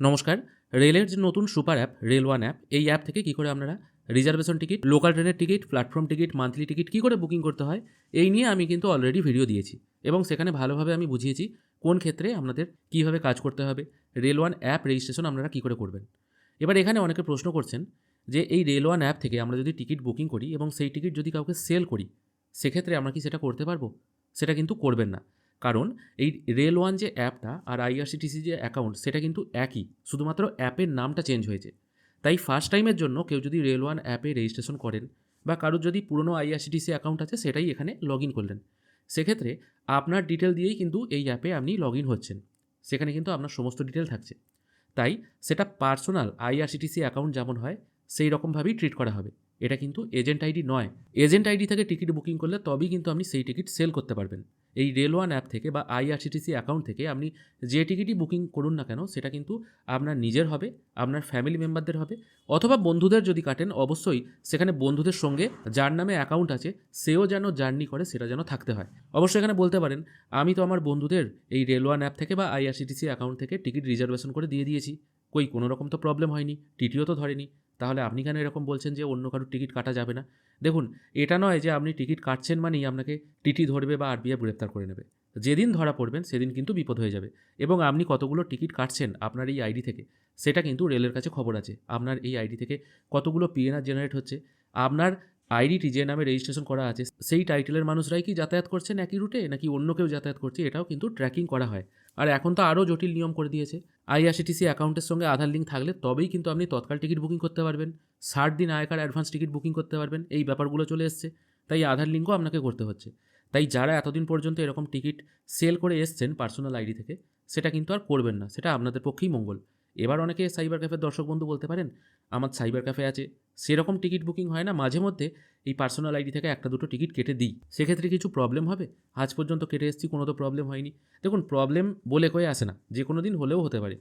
নমস্কার, রেলের যে নতুন super app, rail one app, এই অ্যাপ থেকে কী করে আপনারা রিজার্ভেশন টিকিট, লোকাল ট্রেনের ticket, platform ticket, monthly ticket কী করে বুকিং করতে হয়, এই নিয়ে আমি কিন্তু অলরেডি ভিডিও দিয়েছি এবং সেখানে ভালোভাবে আমি বুঝিয়েছি কোন ক্ষেত্রে আপনাদের কীভাবে কাজ করতে হবে, রেল ওয়ান অ্যাপ রেজিস্ট্রেশন আপনারা কী করে করবেন। এবার এখানে অনেকে প্রশ্ন করছেন যে এই রেল ওয়ান অ্যাপ থেকে আমরা যদি টিকিট বুকিং করি এবং সেই টিকিট যদি কাউকে সেল করি, সেক্ষেত্রে আমরা কি সেটা করতে পারব? সেটা কিন্তু করবেন না। কারণ এই রেল ওয়ান যে অ্যাপটা আর আইআরসিটিসি যে অ্যাকাউন্ট, সেটা কিন্তু একই, শুধুমাত্র অ্যাপের নামটা চেঞ্জ হয়েছে। তাই ফার্স্ট টাইমের জন্য কেউ যদি রেল ওয়ান অ্যাপে রেজিস্ট্রেশন করেন বা কারোর যদি পুরনো আইআরসিটিসি অ্যাকাউন্ট আছে, সেটাই এখানে লগ ইন করলেন। সেক্ষেত্রে আপনার ডিটেল দিয়েই কিন্তু এই অ্যাপে আপনি লগ ইন হচ্ছেন। সেখানে কিন্তু আপনার সমস্ত ডিটেল থাকছে। তাই সেটা পার্সোনাল আইআরসিটিসি অ্যাকাউন্ট যেমন হয়, সেই রকমভাবেই ট্রিট করা হবে। এটা কিন্তু এজেন্ট আইডি নয়। এজেন্ট আইডি থেকে টিকিট বুকিং করলে তবেই কিন্তু আপনি সেই টিকিট সেল করতে পারবেন। এই রেল ওয়ান অ্যাপ থেকে বা আইআরসিটিসি অ্যাকাউন্ট থেকে আপনি যে টিকিটই বুকিং করুন না কেন, সেটা কিন্তু আপনার নিজের হবে, আপনার ফ্যামিলি মেম্বারদের হবে, অথবা বন্ধুদের যদি কাটেন, অবশ্যই সেখানে বন্ধুদের সঙ্গে যার নামে অ্যাকাউন্ট আছে, সেও যেন জার্নি করে, সেটা যেন থাকতে হয়। অবশ্যই এখানে বলতে পারেন, আমি তো আমার বন্ধুদের এই রেল ওয়ান অ্যাপ থেকে বা আইআরসিটিসি অ্যাকাউন্ট থেকে টিকিট রিজার্ভেশন করে দিয়ে দিয়েছি। কই, কোনো রকম তো প্রবলেম হয়নি, টিটিও তো ধরেনি। তাহলে আপনি কেন এরকম বলছেন যে অন্য কারোর টিকিট কাটা যাবে না? দেখুন, এটা নয় যে আপনি টিকিট কাটছেন মানেই আপনাকে টিটি ধরবে বা আরবিআই গ্রেপ্তার করে নেবে। যেদিন ধরা পড়বেন, সেদিন কিন্তু বিপদ হয়ে যাবে। এবং আপনি কতগুলো টিকিট কাটছেন আপনার এই আইডি থেকে, সেটা কিন্তু রেলের কাছে খবর আছে। আপনার এই আইডি থেকে কতগুলো পিএনআর জেনারেট হচ্ছে, আপনার আইডিটি যে নামে রেজিস্ট্রেশন করা আছে, সেই টাইটেলের মানুষরাই কি যাতায়াত করছেন একই রুটে নাকি অন্য কেউ যাতায়াত করছে? এটাও কিন্তু ট্র্যাকিং করা হয়। আর এখন তো আরও জটিল নিয়ম করে দিয়েছে। আইআরসিটিসি অ্যাকাউন্টের সঙ্গে আধার লিঙ্ক থাকলে তবেই কিন্তু আপনি তৎকাল টিকিট বুকিং করতে পারবেন। ষাট দিন আয়কার অ্যাডভান্স টিকিট বুকিং করতে পারবেন। এই ব্যাপারগুলো চলে এসছে। তাই আধার লিঙ্কও আপনাকে করতে হচ্ছে। তাই যারা এতদিন পর্যন্ত এরকম টিকিট সেল করে এসছেন পার্সোনাল আইডি থেকে, সেটা কিন্তু আর করবেন না। সেটা আপনাদের পক্ষেই মঙ্গল। এবার অনেকে সাইবার ক্যাফের দর্শক বন্ধু বলতে পারেন, আমার সাইবার ক্যাফে আছে। সেরকম টিকিট বুকিং হয় না। মাঝে মধ্যে এই পার্সোনাল আইডি থেকে একটা দুটো টিকিট কেটে দিই। সেক্ষেত্রে কিছু প্রবলেম হবে। আজ পর্যন্ত কেটে এসেছি, কোনো তো প্রবলেম হয়নি। দেখুন, প্রবলেম বলে কয়ে আসে না। যে কোনো দিন হলেও হতে পারে।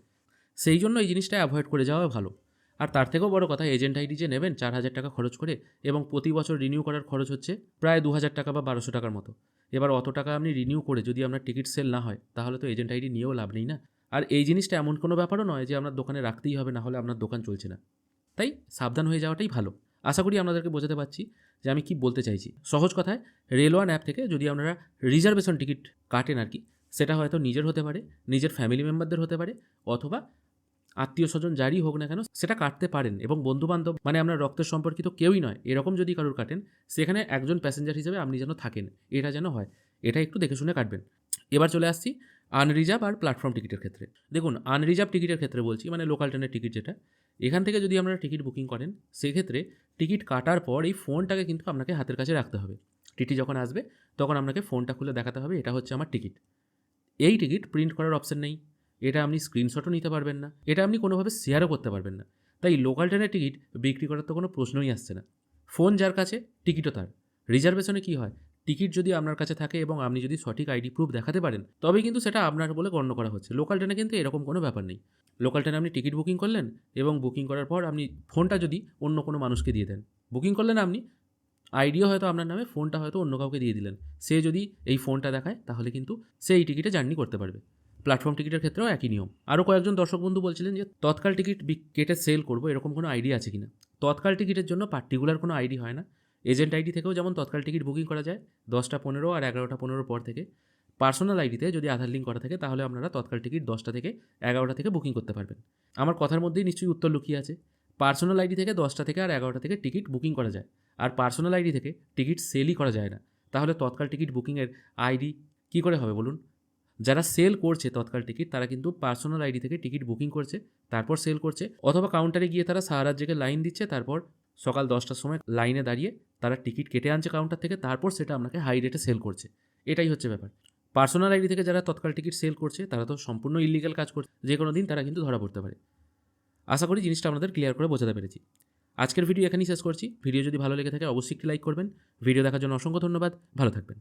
সেই জন্য এই জিনিসটা অ্যাভয়েড করে যাওয়া ভালো। আর তার থেকেও বড় কথা, এজেন্ট আইডি যে নেবেন, চার হাজার টাকা খরচ করে এবং প্রতি বছর রিনিউ করার খরচ হচ্ছে প্রায় দু হাজার টাকা বা বারোশো টাকার মতো। এবার অত টাকা আপনি রিনিউ করে যদি আপনার টিকিট সেল না হয়, তাহলে তো এজেন্ট আইডি নিয়েও লাভ নেই না। আর এই জিনিসটা এমন কোনো ব্যাপারও নয় যে আপনার দোকানে রাখতেই হবে, না হলে আপনার দোকান চলছে না। তাই সাবধান হয়ে যাওয়াটাই ভালো। আশা করি আপনাদেরকে বোঝাতে পারছি যে আমি কি বলতে চাইছি। সহজ কথায় রেলওয়ান অ্যাপ থেকে যদি আপনারা রিজার্ভেশন টিকিট কাটেন আর কি, সেটা হয়তো নিজের হতে পারে, নিজের ফ্যামিলি মেম্বারদের হতে পারে, অথবা আত্মীয় স্বজন যারই হোক না কেন, সেটা কাটতে পারেন এবং বন্ধুবান্ধব মানে আপনার রক্তের সম্পর্কিত কেউই নয়, এরকম যদি কারোর কাটেন, সেখানে একজন প্যাসেঞ্জার হিসেবে আপনি যেন থাকেন, এটা যেন হয়। এটা একটু দেখে শুনে কাটবেন। এবার চলে আসছি আনরিজার্ভ আর প্ল্যাটফর্ম টিকিটের ক্ষেত্রে। দেখুন আনরিজার্ভ টিকিটের ক্ষেত্রে বলছি মানে লোকাল ট্রেনের টিকিট যেটা, এখান থেকে যদি আপনারা টিকিট বুকিং করেন, সেক্ষেত্রে টিকিট কাটার পর এই ফোনটাকে কিন্তু আপনাকে হাতের কাছে রাখতে হবে। টিটি যখন আসবে, তখন আপনাকে ফোনটা খুলে দেখাতে হবে, এটা হচ্ছে আমার টিকিট এই টিকিট প্রিন্ট করার অপশন নেই। এটা আপনি স্ক্রিনশটও নিতে পারবেন না। এটা আপনি কোনোভাবে শেয়ারও করতে পারবেন না। তাই লোকাল ট্রেনের টিকিট বিক্রি করার তো কোনো প্রশ্নই আসছে না। ফোন যার কাছে টিকিটও তার। রিজার্ভেশনে কী হয়? টিকিট যদি আপনার কাছে থাকে এবং আপনি যদি সঠিক আইডি প্রুফ দেখাতে পারেন তবে কিন্তু সেটা আপনার বলে গণ্য করা হচ্ছে। লোকাল ট্রেনে কিন্তু এরকম কোনো ব্যাপার নেই। লোকাল ট্রেনে আপনি টিকিট বুকিং করলেন এবং বুকিং করার পর আপনি ফোনটা যদি অন্য কোনো মানুষকে দিয়ে দেন। বুকিং করলেন আপনি, আইডিও হয়তো আপনার নামে, ফোনটা হয়তো অন্য কাউকে দিয়ে দিলেন। সে যদি এই ফোনটা দেখায়, তাহলে কিন্তু সে এই টিকিটে জার্নি করতে পারবে। প্ল্যাটফর্ম টিকিটের ক্ষেত্রেও একই নিয়ম। আরও কয়েকজন দর্শক বন্ধু বলছিলেন যে, তৎকাল টিকিট কেটে সেল করব, এরকম কোনো আইডি আছে কিনা? তৎকাল টিকিটের জন্য পার্টিকুলার কোনো আইডি হয় না। এজেন্ট আইডি থেকেও যেমন তৎকাল টিকিট বুকিং করা যায়, দশটা পনেরো আর এগারোটা পনেরো পর থেকে। পার্সোনাল আইডিতে যদি আধার লিঙ্ক করা থাকে, তাহলে আপনারা তৎকাল টিকিট দশটা থেকে এগারোটা থেকে বুকিং করতে পারবেন। আমার কথার মধ্যেই নিশ্চয়ই উত্তর লুকিয়ে আছে। পার্সোনাল আইডি থেকে দশটা থেকে আর এগারোটা থেকে টিকিট বুকিং করা যায়। আর পার্সোনাল আইডি থেকে টিকিট সেলই করা যায় না। তাহলে তৎকাল টিকিট বুকিংয়ের আইডি কী করে হবে বলুন? যারা সেল করছে তৎকাল টিকিট, তারা কিন্তু পার্সোনাল আইডি থেকে টিকিট বুকিং করছে, তারপর সেল করছে। অথবা কাউন্টারে গিয়ে তারা সারা রাজ্যকে লাইন দিচ্ছে, তারপর সকাল দশটার সময় লাইনে দাঁড়িয়ে তারা টিকিট কেটে আনছে কাউন্টার থেকে, তারপর সেটা আপনাকে হাই রেটে সেল করছে। এটাই হচ্ছে ব্যাপার। পার্সোনাল আইডি থেকে যারা তৎকাল টিকিট সেল করছে, তারা তো সম্পূর্ণ ইলিগাল কাজ করছে। যে কোনো দিন তারা কিন্তু ধরা পড়তে পারে। আশা করি জিনিসটা আপনাদের ক্লিয়ার করে বোঝাতে পেরেছি। আজকের ভিডিও এখানেই শেষ করছি। ভিডিও যদি ভালো লেগে থাকে, অবশ্যই একটি লাইক করবেন। ভিডিও দেখার জন্য অসংখ্য ধন্যবাদ। ভালো থাকবেন।